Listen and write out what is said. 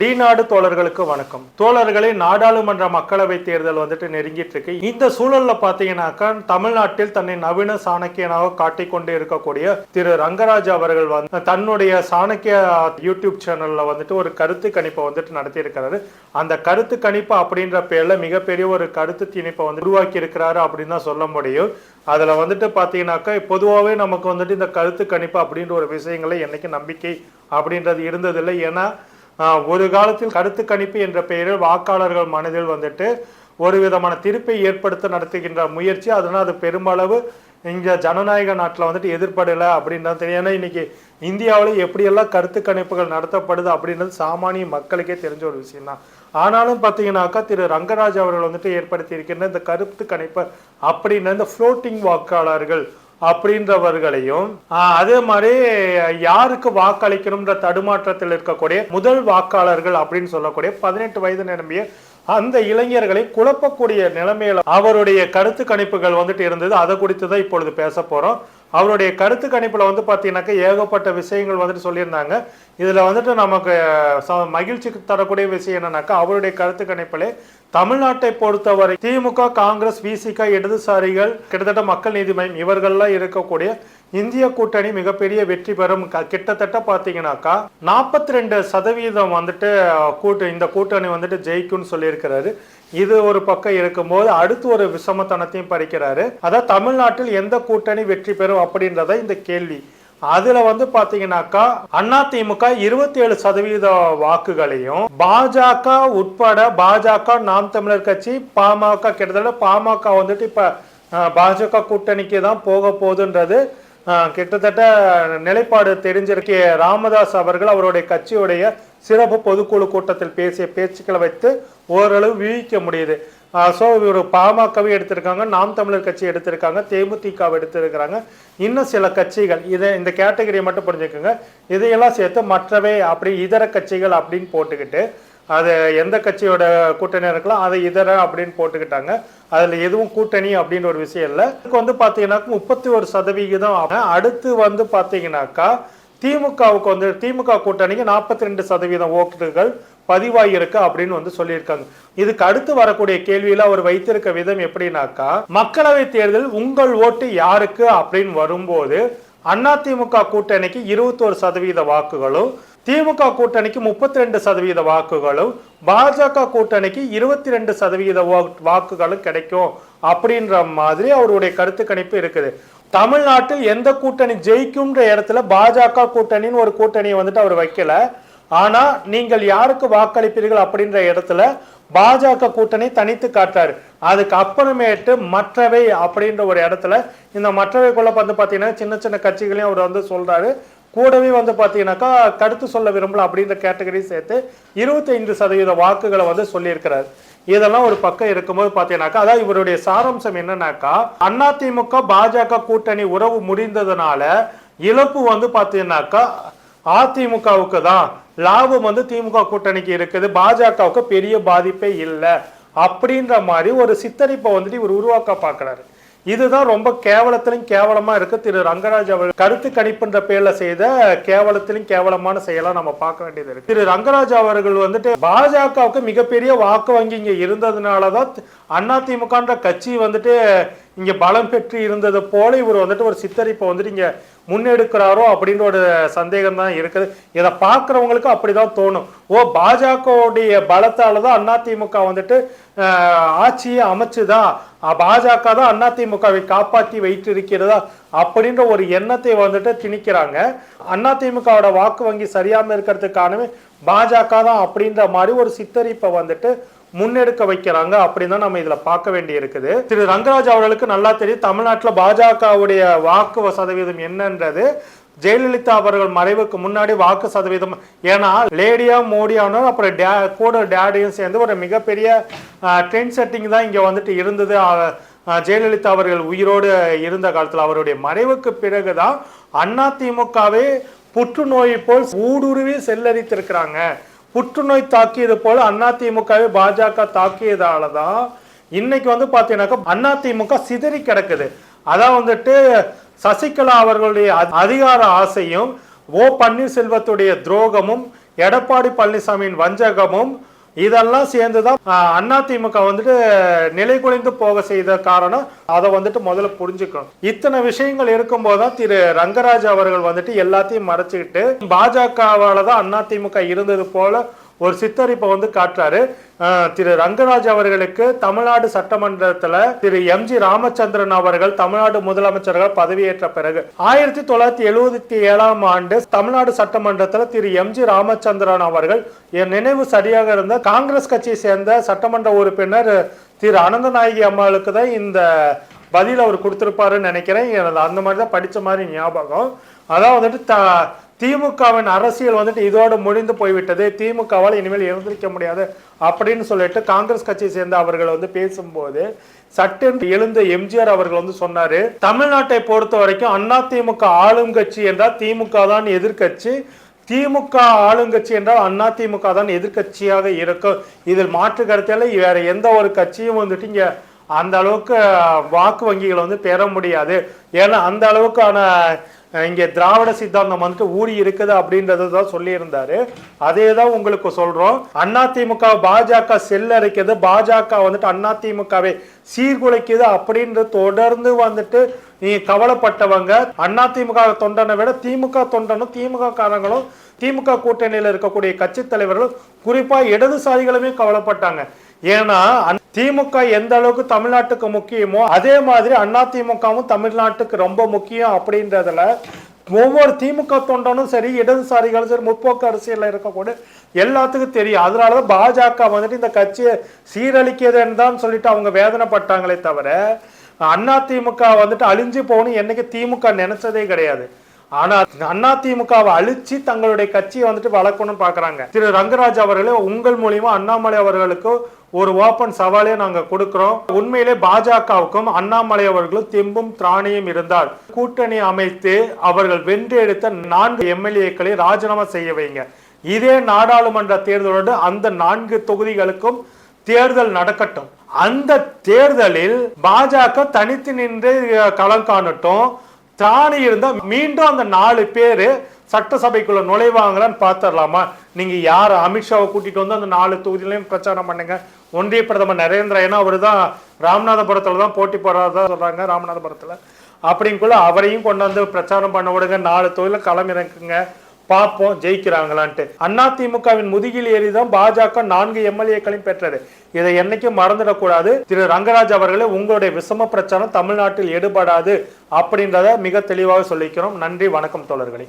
D நாடு தோழர்களுக்கு வணக்கம். தோழர்களே நாடாளுமன்ற மக்களவை தேர்தல் வந்துட்டு நெருங்கிட்டு இருக்கு இந்த சூழல்ல பாத்தீங்கன்னாக்கா தமிழ்நாட்டில் தன்னை நவீன சாணக்கியனாக காட்டிக்கொண்டு இருக்கக்கூடிய திரு ரங்கராஜ் அவர்கள் வந்து தன்னுடைய சாணக்கிய யூடியூப் சேனல்ல வந்துட்டு ஒரு கருத்து கணிப்பை வந்துட்டு நடத்தி இருக்கிறாரு அந்த கருத்து கணிப்பு அப்படின்ற பேர்ல மிகப்பெரிய ஒரு கருத்து திணிப்பை வந்து உருவாக்கி இருக்கிறாரு அப்படின்னு தான் சொல்ல முடியும். அதுல வந்துட்டு பாத்தீங்கன்னாக்கா பொதுவாகவே நமக்கு வந்துட்டு இந்த கருத்து கணிப்பு அப்படின்ற ஒரு விஷயங்களை என்னைக்கு நம்பிக்கை அப்படின்றது இருந்ததில்லை. ஏன்னா ஒரு காலத்தில் கருத்து கணிப்பு என்ற பெயரில் வாக்காளர்கள் மனதில் வந்துட்டு ஒரு விதமான திருப்பை ஏற்படுத்த நடத்துகின்ற முயற்சி. அதனால் அது பெருமளவு இங்க ஜனநாயக நாட்டில் வந்துட்டு எதிர்படலை அப்படின்றது தெரியும். ஏன்னா இன்னைக்கு இந்தியாவில் எப்படியெல்லாம் கருத்து கணிப்புகள் நடத்தப்படுது அப்படின்றது சாமானிய மக்களுக்கே தெரிஞ்ச ஒரு விஷயம் தான். ஆனாலும் பார்த்தீங்கன்னாக்கா திரு ரங்கராஜ் அவர்கள் வந்துட்டு ஏற்படுத்தி இருக்கின்ற இந்த கருத்து கணிப்பு அப்படின்ற இந்த ஃப்ளோட்டிங் வாக்காளர்கள் அப்படின்றவர்களையும் அதே மாதிரி யாருக்கு வாக்களிக்கணும்ன்ற தடுமாற்றத்தில் இருக்கக்கூடிய முதல் வாக்காளர்கள் அப்படின்னு சொல்லக்கூடிய பதினெட்டு வயது நிரம்பிய அந்த இளைஞர்களை குழப்பக்கூடிய நிலைமையில அவருடைய கருத்து கணிப்புகள் வந்துட்டு இருந்தது. அதை குறித்து தான் இப்பொழுது பேச போறோம். அவருடைய கருத்து கணிப்புல வந்து பார்த்தீங்கன்னாக்கா ஏகப்பட்ட விஷயங்கள் வந்துட்டு சொல்லியிருந்தாங்க. இதுல வந்துட்டு நமக்கு ச- மகிழ்ச்சி தரக்கூடிய விஷயம் என்னன்னாக்கா அவருடைய கருத்து கணிப்பில் தமிழ்நாட்டை பொறுத்தவரை திமுக காங்கிரஸ் விசிக இடதுசாரிகள் கிட்டத்தட்ட மக்கள் நீதி மையம் இவர்கள்லாம் இருக்கக்கூடிய இந்திய கூட்டணி மிகப்பெரிய வெற்றி பெறும் கிட்டத்தட்ட பாத்தீங்கன்னாக்கா நாற்பத்தி ரெண்டு சதவீதம் வந்துட்டு கூட்டு இந்த கூட்டணி வந்துட்டு ஜெயிக்கும்னு சொல்லியிருக்கிறாரு. இது ஒரு பக்கம் இருக்கும்போது அடுத்து ஒரு விஷமத்தனத்தையும் பறிக்கிறாரு. அதாவது தமிழ்நாட்டில் எந்த கூட்டணி வெற்றி பெறும் அப்படின்றத இந்த கேள்வி. அதுல வந்து பாத்தீங்கன்னாக்கா அதிமுக இருபத்தி ஏழு சதவீத வாக்குகளையும் பாஜக உட்பட பாஜக நாம் தமிழர் கட்சி பாமக கிட்டத்தட்ட பாமக வந்துட்டு இப்ப பாஜக கூட்டணிக்கு தான் போக போகுதுன்றது கிட்டத்தட்ட நிலைப்பாடு தெரிஞ்சிருக்கிய ராமதாஸ் அவர்கள் அவருடைய கட்சியுடைய சிறப்பு பொதுக்குழு கூட்டத்தில் பேசிய பேச்சுக்களை வைத்து ஓரளவு வீழ்க்க முடியுது. ஸோ இவர் பாமகவை எடுத்திருக்காங்க நாம் தமிழர் கட்சி எடுத்திருக்காங்க தேமுதிகவை எடுத்திருக்கிறாங்க. இன்னும் சில கட்சிகள் இதை இந்த கேட்டகரியை மட்டும் புரிஞ்சுக்கோங்க. இதையெல்லாம் சேர்த்து மற்றவை அப்படி இதர கட்சிகள் அப்படின்னு போட்டுக்கிட்டு அது எந்த கட்சியோட கூட்டணி இருக்கலாம் அதை இதர அப்படின்னு போட்டுக்கிட்டாங்க. அதில் எதுவும் கூட்டணி அப்படின்னு ஒரு விஷயம் இல்லை. இதுக்கு வந்து பார்த்தீங்கன்னாக்கா முப்பத்தி ஒரு சதவிகிதம் ஆகும். அடுத்து வந்து பார்த்தீங்கன்னாக்கா திமுகவுக்கு வந்து திமுக கூட்டணிக்கு நாற்பத்தி ரெண்டு சதவீதம் ஓட்டுகள் பதிவாகியிருக்கு அப்படின்னு வந்து சொல்லியிருக்காங்க. இதுக்கு அடுத்து வரக்கூடிய கேள்வியில அவர் வைத்திருக்க விதம் எப்படின்னாக்கா மக்களவை தேர்தல் உங்கள் ஓட்டு யாருக்கு அப்படின்னு வரும்போது அதிமுக கூட்டணிக்கு இருபத்தோரு சதவீத வாக்குகளும் திமுக கூட்டணிக்கு முப்பத்தி ரெண்டு சதவீத வாக்குகளும் பாஜக கூட்டணிக்கு இருபத்தி ரெண்டு சதவீத வா- வாக்குகளும் கிடைக்கும் அப்படின்ற மாதிரி அவருடைய கருத்து கணிப்பு இருக்குது. தமிழ்நாட்டில் எந்த கூட்டணி ஜெயிக்கும்ன்ற இடத்துல பாஜக கூட்டணின்னு ஒரு கூட்டணியை வந்துட்டு அவர் வைக்கல. ஆனால் நீங்கள் யாருக்கு வாக்களிப்பீர்கள் அப்படின்ற இடத்துல பாஜக கூட்டணி தனித்து காட்டார் அதுக்கு அப்புறமேட்டு மற்றவை அப்படின்ற ஒரு இடத்துல இந்த மற்றவைக்குள்ள வந்து பார்த்தீங்கன்னா சின்ன சின்ன கட்சிகளையும் அவர் வந்து சொல்றாரு. கூடவே வந்து பார்த்தீங்கன்னாக்கா கருத்து சொல்ல விரும்பல அப்படின்ற கேட்டகரி சேர்த்து இருபத்தைந்து சதவீத வாக்குகளை வந்து சொல்லியிருக்கிறார். இதெல்லாம் ஒரு பக்கம் இருக்கும்போது பார்த்தீங்கன்னாக்கா அதாவது இவருடைய சாராம்சம் என்னன்னாக்கா அதிமுக பாஜக கூட்டணி உறவு முடிந்ததுனால இழப்பு வந்து பார்த்தீங்கன்னாக்கா அதிமுகவுக்கு தான் லாபம் வந்து திமுக கூட்டணிக்கு இருக்குது. பாஜகவுக்கு பெரிய பாதிப்பே இல்லை. அப்படின்ற மாதிரி ஒரு சித்தரிப்பை வந்துட்டு இவர் உருவாக்க பார்க்குறாரு இதுதான் ரொம்ப கேவலத்திலும் கேவலமா இருக்கு. திரு ரங்கராஜ் அவர்கள் கருத்து கணிப்புன்ற பேர்ல செய்த கேவலத்திலும் கேவலமான செயலா நம்ம பார்க்க வேண்டியது இருக்கு. திரு ரங்கராஜ் அவர்கள் வந்துட்டு பாஜகவுக்கு மிகப்பெரிய வாக்கு வங்கி இங்க இருந்ததுனாலதான் அதிமுகன்ற கட்சி வந்துட்டு இங்க பலம் பெற்று இருந்தது போல இவர் வந்துட்டு ஒரு சித்தரிப்பை வந்துட்டு இங்க முன்னெடுக்கிறாரோ அப்படின்ற ஒரு சந்தேகம் தான் இருக்குது. இதை பார்க்குறவங்களுக்கு அப்படிதான் தோணும். ஓ பாஜகவுடைய பலத்தால தான் அதிமுக வந்துட்டு ஆட்சியை அமைச்சுதா? பாஜக தான் அதிமுகவை காப்பாற்றி வைத்து இருக்கிறதா அப்படின்ற ஒரு எண்ணத்தை வந்துட்டு திணிக்கிறாங்க. அதிமுகவோட வாக்கு வங்கி சரியாமல் இருக்கிறதுக்கானவே பாஜக தான் அப்படின்ற மாதிரி ஒரு சித்தரிப்பை வந்துட்டு முன்னெடுக்க வைக்கிறாங்க அப்படின்னு தான் நம்ம இதுல பார்க்க வேண்டி இருக்குது திரு ரங்கராஜ் அவர்களுக்கு நல்லா தெரியும் தமிழ்நாட்டில் பாஜகவுடைய வாக்கு சதவீதம் என்னன்றது. ஜெயலலிதா அவர்கள் மறைவுக்கு முன்னாடி வாக்கு சதவீதம் ஏன்னா லேடியா மோடியானோ அப்புறம் டே கூட டேடியும் சேர்ந்து ஒரு மிகப்பெரிய ட்ரெண்ட் செட்டிங் தான் இங்கே வந்துட்டு இருந்தது. ஜெயலலிதா அவர்கள் உயிரோடு இருந்த காலத்தில் அவருடைய மறைவுக்கு பிறகுதான் அதிமுகவே புற்றுநோய் போல் ஊடுருவி செல்லரித்திருக்கிறாங்க. புற்றுநோய் தாக்கியது போல அதிமுகவை பாஜக தாக்கியதால தான் இன்னைக்கு வந்து பார்த்தீங்கன்னாக்கா அதிமுக சிதறி கிடக்குது. அதான் வந்துட்டு சசிகலா அவர்களுடைய அ- அதிகார ஆசையும் ஓ பன்னீர்செல்வத்துடைய துரோகமும் எடப்பாடி பழனிசாமியின் வஞ்சகமும் இதெல்லாம் சேர்ந்துதான் அஹ், அதிமுக வந்துட்டு நிலை குலைந்து போக செய்த காரணம் அதை வந்துட்டு முதல்ல புரிஞ்சுக்கணும். இத்தனை விஷயங்கள் இருக்கும்போது தான் திரு ரங்கராஜ் அவர்கள் வந்துட்டு எல்லாத்தையும் மறைச்சுக்கிட்டு பாஜகவால தான் அதிமுக இருந்தது போல ஒரு சித்தர் இப்போ வந்து காட்டுறாரு. திரு ரங்கராஜ் அவர்களுக்கு தமிழ்நாடு சட்டமன்றத்துல திரு எம் ஜி ராமச்சந்திரன் அவர்கள் தமிழ்நாடு முதலமைச்சர்கள் பதவியேற்ற பிறகு ஆயிரத்தி தொள்ளாயிரத்தி எழுபத்தி ஏழாம் ஆண்டு தமிழ்நாடு சட்டமன்றத்துல திரு எம் ஜி ராமச்சந்திரன் அவர்கள் என் நினைவு சரியாக இருந்த காங்கிரஸ் கட்சியை சேர்ந்த சட்டமன்ற உறுப்பினர் திரு அனந்தநாயகி அம்மாளுக்கு தான் இந்த பதில் அவர் கொடுத்திருப்பாருன்னு நினைக்கிறேன். அந்த மாதிரி தான் படித்த மாதிரி ஞாபகம். அதாவது வந்துட்டு த திமுகவின் அரசியல் வந்துட்டு இதோடு முடிந்து போய்விட்டது. திமுகவால் இனிமேல் எழுந்திருக்க முடியாது அப்படின்னு சொல்லிட்டு காங்கிரஸ் கட்சியை சேர்ந்த அவர்கள் வந்து பேசும்போது சட்டென்று எழுந்த எம்ஜிஆர் அவர்கள் வந்து சொன்னாரு தமிழ்நாட்டை பொறுத்த வரைக்கும் அதிமுக ஆளும் கட்சி என்றால் திமுக தான் எதிர்க்கட்சி. திமுக ஆளுங்கட்சி என்றால் அதிமுக தான் எதிர்க்கட்சியாக இருக்கும். இதில் மாற்று கருத்தில வேற எந்த ஒரு கட்சியும் வந்துட்டு இங்க அந்த அளவுக்கு வாக்கு வங்கிகளை வந்து பெற முடியாது. ஏன்னா அந்த அளவுக்கான இங்கே திராவிட சித்தாந்தம் வந்துட்டு ஊறி இருக்குது அப்படின்றது தான் சொல்லியிருந்தாரு. அதே தான் உங்களுக்கு சொல்றோம். அதிமுக பாஜக செல்லறைக்குது பாஜக வந்துட்டு அதிமுகவை சீர்குலைக்குது அப்படின்னு தொடர்ந்து வந்துட்டு நீ கவலைப்பட்டவங்க அதிமுக தொண்டனை விட திமுக தொண்டனும் திமுக காரங்களும் திமுக கூட்டணியில் இருக்கக்கூடிய கட்சி தலைவர்களும் குறிப்பாக இடதுசாரிகளுமே கவலைப்பட்டாங்க. ஏன்னா திமுக எந்த அளவுக்கு தமிழ்நாட்டுக்கு முக்கியமோ அதே மாதிரி அண்ணா திமுகவும் தமிழ்நாட்டுக்கு ரொம்ப முக்கியம் அப்படின்றதுல ஒவ்வொரு திமுக தொண்டனும் சரி இடதுசாரிகளும் சரி முற்போக்கு அரசியலில் இருக்கக்கூடிய எல்லாத்துக்கும் தெரியும். அதனாலதான் பாஜக வந்துட்டு இந்த கட்சியை சீரழிக்கிறதுன்னு தான் சொல்லிட்டு அவங்க வேதனைப்பட்டாங்களே தவிர அண்ணா திமுக வந்துட்டு அழிஞ்சு போகணும் என்னைக்கு திமுக நினைச்சதே கிடையாது. ஆனா அதிமுகவை அழிச்சு தங்களுடைய கட்சியை வந்துட்டு வளர்க்கணும்னு பாக்குறாங்க. திரு ரங்கராஜ் அவர்களே உங்கள் மூலியமா அண்ணாமலை அவர்களுக்கு ஒரு ஓபன் சவாலே நாங்க கொடுக்கிறோம். உண்மையிலே பாஜகவுக்கும் அண்ணாமலை அவர்களும் தெம்பும் திராணியும் இருந்தால் கூட்டணி அமைத்து அவர்கள் வென்று எடுத்த நான்கு எம்எல்ஏக்களை ராஜினாமா செய்ய வைங்க. இதே நாடாளுமன்ற தேர்தலோடு அந்த நான்கு தொகுதிகளுக்கும் தேர்தல் நடக்கட்டும். அந்த தேர்தலில் பாஜக தனித்து நின்று களம் காணட்டும். திராணி இருந்தால் மீண்டும் அந்த நாலு பேரு சட்டசபைக்குள்ள நுழைவாங்களான்னு பார்த்துடலாமா? நீங்க யார் அமித்ஷாவை கூட்டிட்டு வந்து அந்த நாலு தொகுதியிலையும் பிரச்சாரம் பண்ணுங்க. ஒன்றிய பிரதமர் நரேந்திர ஏன்னா அவர் தான் ராமநாதபுரத்துல தான் போட்டி போடுறதா சொல்றாங்க ராமநாதபுரத்துல. அப்படிங்குள்ள அவரையும் கொண்டு வந்து பிரச்சாரம் பண்ண விடுங்க. நாலு தொகுதியில களம் இறக்குங்க. பார்ப்போம் ஜெயிக்கிறாங்களான்ட்டு. அதிமுகவின் முதுகில் ஏறிதான் பாஜக நான்கு எம்எல்ஏக்களையும் பெற்றது. இதை என்னைக்கும் மறந்துடக்கூடாது. திரு ரங்கராஜ் அவர்களே உங்களுடைய விஷம பிரச்சாரம் தமிழ்நாட்டில் எடுபடாது அப்படின்றத மிக தெளிவாக சொல்லிக்கிறோம். நன்றி வணக்கம் தோழர்களே.